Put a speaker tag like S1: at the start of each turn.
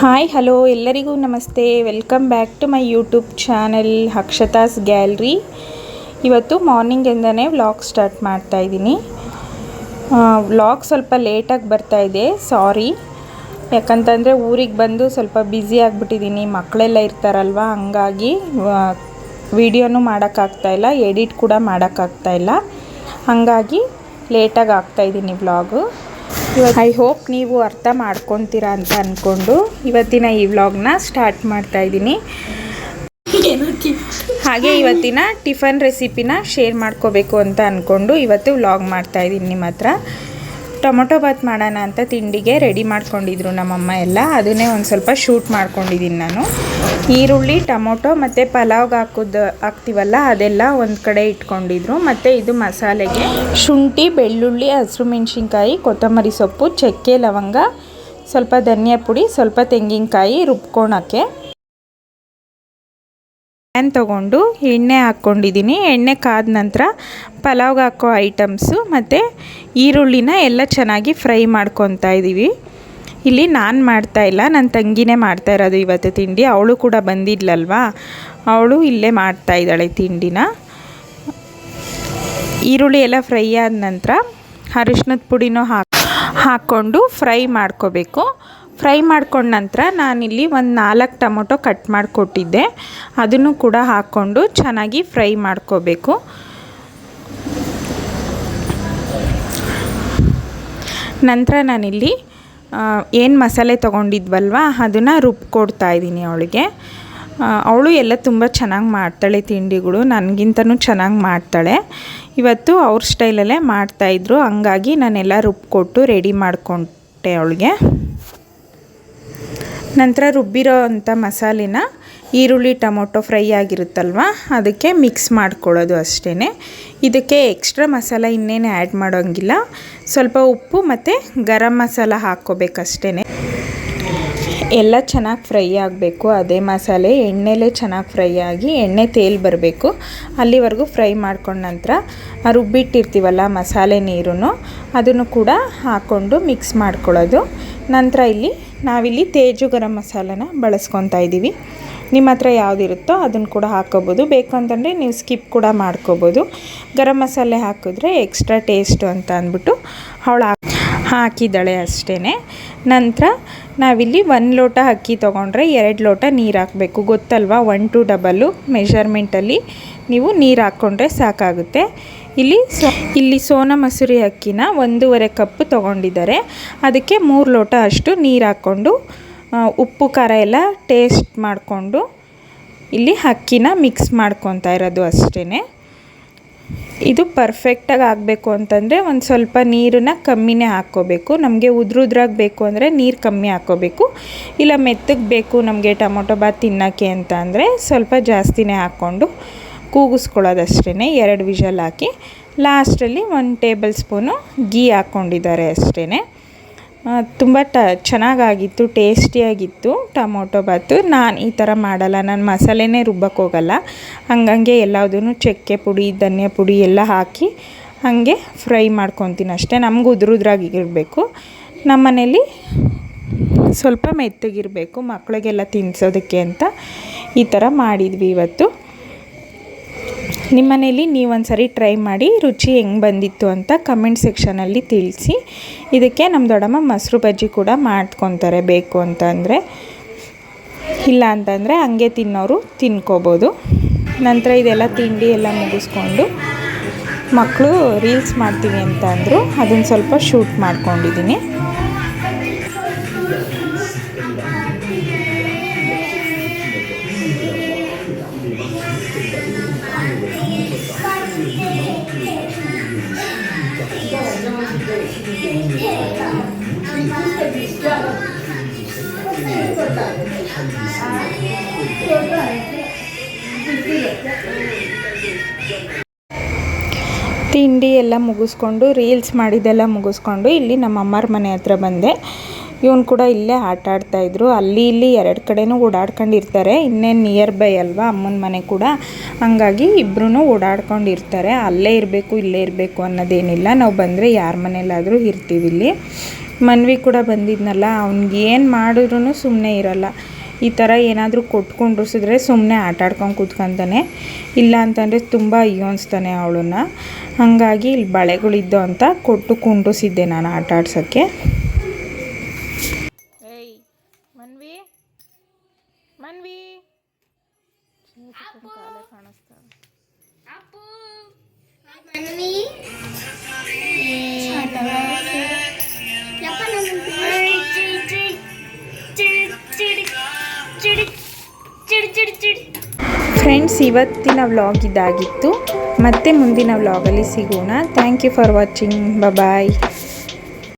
S1: Hi hello ಎಲ್ಲರಿಗೂ ನಮಸ್ತೆ. Welcome back to my YouTube channel Akshata's gallery ಇವತ್ತು ಮಾರ್ನಿಂಗಿಂದನೇ ವ್ಲಾಗ್ ಸ್ಟಾರ್ಟ್ ಮಾಡ್ತಾ ಇದ್ದೀನಿ. ವ್ಲಾಗ್ ಸ್ವಲ್ಪ ಲೇಟಾಗಿ ಬರ್ತಾ ಇದೆ ಸಾರಿ ಯಾಕಂತಂದರೆ ಊರಿಗೆ ಬಂದು ಸ್ವಲ್ಪ ಬ್ಯುಸಿ ಆಗಿಬಿಟ್ಟಿದ್ದೀನಿ ಮಕ್ಕಳೆಲ್ಲ ಇರ್ತಾರಲ್ವ, ಹಂಗಾಗಿ ವಿಡಿಯೋನೂ ಮಾಡೋಕ್ಕಾಗ್ತಾಯಿಲ್ಲ ಎಡಿಟ್ ಕೂಡ ಮಾಡೋಕ್ಕಾಗ್ತಾಯಿಲ್ಲ ಹಾಗಾಗಿ ಲೇಟಾಗಿ ಆಗ್ತಾಯಿದ್ದೀನಿ ವ್ಲಾಗು ಐ ಹೋಪ್ ನೀವು ಅರ್ಥ ಮಾಡ್ಕೊತೀರಾ ಅಂತ ಅಂದ್ಕೊಂಡು ಇವತ್ತಿನ ಈ ವ್ಲಾಗ್ನ ಸ್ಟಾರ್ಟ್ ಮಾಡ್ತಾ ಇದ್ದೀನಿ. ಹಾಗೆ ಇವತ್ತಿನ ಟಿಫನ್ ರೆಸಿಪಿನ ಶೇರ್ ಮಾಡ್ಕೋಬೇಕು ಅಂತ ಅಂದ್ಕೊಂಡು ಇವತ್ತು ವ್ಲಾಗ್ ಮಾಡ್ತಾ ಇದ್ದೀನಿ ನಿಮ್ಮ ಹತ್ರ. ಟೊಮೊಟೊ ಬಾತ್ ಮಾಡೋಣ ಅಂತ ತಿಂಡಿಗೆ ರೆಡಿ ಮಾಡ್ಕೊಂಡಿದ್ರು ನಮ್ಮಮ್ಮ ಎಲ್ಲ. ಅದನ್ನೇ ಒಂದು ಸ್ವಲ್ಪ ಶೂಟ್ ಮಾಡ್ಕೊಂಡಿದ್ದೀನಿ ನಾನು. ಈರುಳ್ಳಿ, ಟೊಮೊಟೊ ಮತ್ತು ಪಲಾವ್ಗೆ ಹಾಕೋದು ಹಾಕ್ತೀವಲ್ಲ, ಅದೆಲ್ಲ ಒಂದು ಕಡೆ ಇಟ್ಕೊಂಡಿದ್ರು. ಮತ್ತು ಇದು ಮಸಾಲೆಗೆ ಶುಂಠಿ, ಬೆಳ್ಳುಳ್ಳಿ, ಹಸಿರು ಮೆಣಸಿನ್ಕಾಯಿ, ಕೊತ್ತಂಬರಿ ಸೊಪ್ಪು, ಚಕ್ಕೆ, ಲವಂಗ, ಸ್ವಲ್ಪ ಧನಿಯಾ ಪುಡಿ ಸ್ವಲ್ಪ ತೆಂಗಿನಕಾಯಿ ರುಬ್ಕೊಳಕ್ಕೆ. ಪ್ಯಾನ್ ತೊಗೊಂಡು ಎಣ್ಣೆ ಹಾಕ್ಕೊಂಡಿದ್ದೀನಿ. ಎಣ್ಣೆ ಕಾದ ನಂತರ ಪಲಾವ್ಗೆ ಹಾಕೋ ಐಟಮ್ಸು ಮತ್ತು ಈರುಳ್ಳಿನ ಎಲ್ಲ ಚೆನ್ನಾಗಿ ಫ್ರೈ ಮಾಡ್ಕೊತಾ ಇದ್ದೀವಿ ಇಲ್ಲಿ ನಾನು ಮಾಡ್ತಾ ಇಲ್ಲ ನನ್ನ ತಂಗಿನೇ ಮಾಡ್ತಾ ಇರೋದು ಇವತ್ತು ತಿಂಡಿ. ಅವಳು ಕೂಡ ಬಂದಿದ್ಲಲ್ವಾ? ಅವಳು ಇಲ್ಲೇ ಮಾಡ್ತಾ ಇದ್ದಾಳೆ ತಿಂಡಿನ. ಈರುಳ್ಳಿ ಎಲ್ಲ ಫ್ರೈ ಆದ ನಂತರ ಅರಿಶಿನದ ಪುಡಿನೂ ಹಾಕಿ, ಹಾಕ್ಕೊಂಡು ಫ್ರೈ ಮಾಡ್ಕೋಬೇಕು. ಫ್ರೈ ಮಾಡ್ಕೊಂಡ ನಂತರ ನಾನಿಲ್ಲಿ ಒಂದು ನಾಲ್ಕು ಟೊಮೊಟೊ ಕಟ್ ಮಾಡಿಕೊಟ್ಟಿದ್ದೆ. ಅದನ್ನು ಕೂಡ ಹಾಕ್ಕೊಂಡು ಚೆನ್ನಾಗಿ ಫ್ರೈ ಮಾಡ್ಕೋಬೇಕು. ನಂತರ ನಾನಿಲ್ಲಿ ಏನು ಮಸಾಲೆ ತೊಗೊಂಡಿದ್ವಲ್ವ, ಅದನ್ನು ರುಬ್ಕೊಡ್ತಾ ಇದ್ದೀನಿ ಅವಳಿಗೆ. ಅವಳು ಎಲ್ಲ ತುಂಬ ಚೆನ್ನಾಗಿ ಮಾಡ್ತಾಳೆ ತಿಂಡಿಗಳು, ನನಗಿಂತನೂ ಚೆನ್ನಾಗಿ ಮಾಡ್ತಾಳೆ. ಇವತ್ತು ಅವ್ರ ಸ್ಟೈಲಲ್ಲೇ ಮಾಡ್ತಾಯಿದ್ರು ಹಂಗಾಗಿ ನಾನೆಲ್ಲ ರುಬ್ಕೊಟ್ಟು ರೆಡಿ ಮಾಡಿಕೊಂಡೆ ಅವಳಿಗೆ. ನಂತರ ರುಬ್ಬಿರೋ ಅಂಥ ಮಸಾಲೆನ ಈರುಳ್ಳಿ ಟೊಮೊಟೊ ಫ್ರೈ ಆಗಿರುತ್ತಲ್ವ, ಅದಕ್ಕೆ ಮಿಕ್ಸ್ ಮಾಡ್ಕೊಳ್ಳೋದು ಅಷ್ಟೇ ಇದಕ್ಕೆ ಎಕ್ಸ್ಟ್ರಾ ಮಸಾಲ ಇನ್ನೇನು ಆ್ಯಡ್ ಮಾಡೋಂಗಿಲ್ಲ. ಸ್ವಲ್ಪ ಉಪ್ಪು ಮತ್ತು ಗರಂ ಮಸಾಲ ಹಾಕ್ಕೋಬೇಕಷ್ಟೇ ಎಲ್ಲ ಚೆನ್ನಾಗಿ ಫ್ರೈ ಆಗಬೇಕು. ಅದೇ ಮಸಾಲೆ, ಎಣ್ಣೆಲೇ ಚೆನ್ನಾಗಿ ಫ್ರೈ ಆಗಿ ಎಣ್ಣೆ ತೇಲ್ ಬರಬೇಕು. ಅಲ್ಲಿವರೆಗೂ ಫ್ರೈ ಮಾಡ್ಕೊಂಡ ನಂತರ ರುಬ್ಬಿಟ್ಟಿರ್ತೀವಲ್ಲ ಮಸಾಲೆ ನೀರು ಅದನ್ನು ಕೂಡ ಹಾಕ್ಕೊಂಡು ಮಿಕ್ಸ್ ಮಾಡ್ಕೊಳ್ಳೋದು. ನಂತರ ಇಲ್ಲಿ ನಾವಿಲ್ಲಿ ತೇಜು ಗರಂ ಮಸಾಲನ ಬಳಸ್ಕೊತಾ ಇದ್ದೀವಿ. ನಿಮ್ಮ ಹತ್ರ ಯಾವುದಿರುತ್ತೋ ಅದನ್ನು ಕೂಡ ಹಾಕ್ಕೋಬೋದು ಬೇಕು ಅಂತಂದರೆ ನೀವು ಸ್ಕಿಪ್ ಕೂಡ ಮಾಡ್ಕೋಬೋದು. ಗರಂ ಮಸಾಲೆ ಹಾಕಿದ್ರೆ ಎಕ್ಸ್ಟ್ರಾ ಟೇಸ್ಟು ಅಂತ ಅಂದ್ಬಿಟ್ಟು ಅವಳು ಹಾಕಿದ್ದಾಳೆ ಅಷ್ಟೇ ನಂತರ ನಾವಿಲ್ಲಿ ಒಂದು ಲೋಟ ಅಕ್ಕಿ ತೊಗೊಂಡ್ರೆ ಎರಡು ಲೋಟ ನೀರು ಹಾಕಬೇಕು. ಗೊತ್ತಲ್ವಾ? ಒನ್ ಟು ಡಬಲ್ಲು ಮೆಷರ್ಮೆಂಟಲ್ಲಿ ನೀವು ನೀರು ಹಾಕ್ಕೊಂಡ್ರೆ ಸಾಕಾಗುತ್ತೆ. ಇಲ್ಲಿ ಸೊ, ಇಲ್ಲಿ ಸೋನಾ ಮಸೂರಿ ಅಕ್ಕಿನ ಒಂದೂವರೆ ಕಪ್ ತೊಗೊಂಡಿದ್ದಾರೆ. ಅದಕ್ಕೆ ಮೂರು ಲೋಟ ಅಷ್ಟು ನೀರು ಹಾಕ್ಕೊಂಡು ಉಪ್ಪು, ಖಾರ ಎಲ್ಲ ಟೇಸ್ಟ್ ಮಾಡಿಕೊಂಡು ಇಲ್ಲಿ ಅಕ್ಕಿನ ಮಿಕ್ಸ್ ಮಾಡ್ಕೊತಾ ಇರೋದು ಅಷ್ಟೇ ಇದು ಪರ್ಫೆಕ್ಟಾಗಿ ಆಗಬೇಕು ಅಂತಂದರೆ ಒಂದು ಸ್ವಲ್ಪ ನೀರನ್ನು ಕಮ್ಮಿನೇ ಹಾಕ್ಕೋಬೇಕು. ನಮಗೆ ಉದ್ರುದ್ರಾಗಿ ಬೇಕು ಅಂದರೆ ನೀರು ಕಮ್ಮಿ ಹಾಕ್ಕೋಬೇಕು. ಇಲ್ಲ ಮೆತ್ತಗೆ ಬೇಕು ನಮಗೆ ಟೊಮೊಟೊ ಬಾತ್ ತಿನ್ನೋಕ್ಕೆ ಅಂತ ಅಂದರೆ ಸ್ವಲ್ಪ ಜಾಸ್ತಿನೇ ಹಾಕ್ಕೊಂಡು ಕೂಗಿಸ್ಕೊಳ್ಳೋದಷ್ಟೇ ಎರಡು ವಿಷಲ್ ಹಾಕಿ. ಲಾಸ್ಟಲ್ಲಿ ಒಂದು ಟೇಬಲ್ ಸ್ಪೂನು ಗೀ ಹಾಕ್ಕೊಂಡಿದ್ದಾರೆ ಅಷ್ಟೇ ತುಂಬ ಟ, ಚೆನ್ನಾಗಾಗಿತ್ತು, ಟೇಸ್ಟಿಯಾಗಿತ್ತು ಟೊಮೊಟೊ ಬಾತು ನಾನು ಈ ಥರ ಮಾಡಲ್ಲ, ನಾನು ಮಸಾಲೆನೇ ರುಬ್ಬಕ್ಕೆ ಹೋಗಲ್ಲ. ಹಂಗಂಗೆ ಎಲ್ಲದೂ ಚಕ್ಕೆ ಪುಡಿ, ಧನಿಯಾ ಪುಡಿ ಎಲ್ಲ ಹಾಕಿ ಹಾಗೆ ಫ್ರೈ ಮಾಡ್ಕೊತೀನಿ ಅಷ್ಟೇ. ನಮ್ಗೆ ಉದ್ರುದ್ರಾಗಿರಬೇಕು. ನಮ್ಮ ಮನೇಲಿ ಸ್ವಲ್ಪ ಮೆತ್ತಗಿರಬೇಕು ಮಕ್ಕಳಿಗೆಲ್ಲ ತಿನ್ನಿಸೋದಕ್ಕೆ ಅಂತ ಈ ಥರ ಮಾಡಿದ್ವಿ ಇವತ್ತು. ನಿಮ್ಮ ಮನೇಲಿ ನೀವು ಒಂದು ಸರಿ ಟ್ರೈ ಮಾಡಿ ರುಚಿ ಹೆಂಗೆ ಬಂದಿತ್ತು ಅಂತ ಕಮೆಂಟ್ ಸೆಕ್ಷನಲ್ಲಿ ತಿಳಿಸಿ. ಇದಕ್ಕೆ ನಮ್ಮ ದೊಡ್ಡಮ್ಮ ಮೊಸರು ಬಜ್ಜಿ ಕೂಡ ಮಾಡ್ಕೊತಾರೆ ಬೇಕು ಅಂತಂದರೆ ಇಲ್ಲ ಅಂತಂದರೆ ಹಂಗೆ ತಿನ್ನೋರು ತಿನ್ಕೋಬೋದು. ನಂತರ ಇದೆಲ್ಲ ತಿಂಡಿ ಎಲ್ಲ ಮುಗಿಸ್ಕೊಂಡು ಮಕ್ಕಳು ರೀಲ್ಸ್ ಮಾಡ್ತೀವಿ ಅಂತ ಅಂದರು. ಅದನ್ನು ಸ್ವಲ್ಪ ಶೂಟ್ ಮಾಡ್ಕೊಂಡಿದ್ದೀನಿ ತಿಂಡಿ ಎಲ್ಲ ಮುಗಿಸ್ಕೊಂಡು, ರೀಲ್ಸ್ ಮಾಡಿದ್ದೆಲ್ಲ ಮುಗಿಸ್ಕೊಂಡು ಇಲ್ಲಿ ನಮ್ಮ ಅಮ್ಮರ ಮನೆ ಹತ್ರ ಬಂದೆ. ಇವನು ಕೂಡ ಇಲ್ಲೇ ಆಟ ಆಡ್ತಾಯಿದ್ರು ಅಲ್ಲಿ ಇಲ್ಲಿ ಎರಡು ಕಡೆನೂ ಓಡಾಡ್ಕೊಂಡಿರ್ತಾರೆ. ಇನ್ನೇನು ನಿಯರ್ ಬೈ ಅಲ್ವಾ, ಅಮ್ಮನ ಮನೆ ಕೂಡ. ಹಂಗಾಗಿ ಇಬ್ಬರೂ ಓಡಾಡ್ಕೊಂಡಿರ್ತಾರೆ. ಅಲ್ಲೇ ಇರಬೇಕು, ಇಲ್ಲೇ ಇರಬೇಕು ಅನ್ನೋದೇನಿಲ್ಲ. ನಾವು ಬಂದರೆ ಯಾರ ಮನೇಲಾದರೂ ಇರ್ತೀವಿ ಇಲ್ಲಿ. ಮನ್ವಿ ಕೂಡ ಬಂದಿದ್ನಲ್ಲ, ಅವ್ನಿಗೆ ಏನು ಮಾಡಿದ್ರೂ ಸುಮ್ಮನೆ ಇರಲ್ಲ. ಈ ಥರ ಏನಾದರೂ ಕೊಟ್ಟು ಕುಂಡ್ರಿಸಿದ್ರೆ ಸುಮ್ಮನೆ ಆಟ ಆಡ್ಕೊಂಡು ಕೂತ್ಕೊಂತಾನೆ. ಇಲ್ಲ ಅಂತಂದರೆ ತುಂಬ ಅಯ್ಯೋನ್ಸ್ತಾನೆ ಅವಳನ್ನ. ಹಾಗಾಗಿ ಇಲ್ಲಿ ಬಳೆಗಳಿದ್ದು ಅಂತ ಕೊಟ್ಟು ಕುಂಡ್ರಿಸಿದ್ದೆ ನಾನು ಆಟ ಆಡ್ಸೋಕ್ಕೆ. ಫ್ರೆಂಡ್ಸ್ ಇವತ್ತಿನ ವ್ಲಾಗ್ ಇದಾಗಿತ್ತು. ಮತ್ತೆ ಮುಂದಿನ ವ್ಲಾಗಲ್ಲಿ ಸಿಗೋಣ. Thank you for watching bye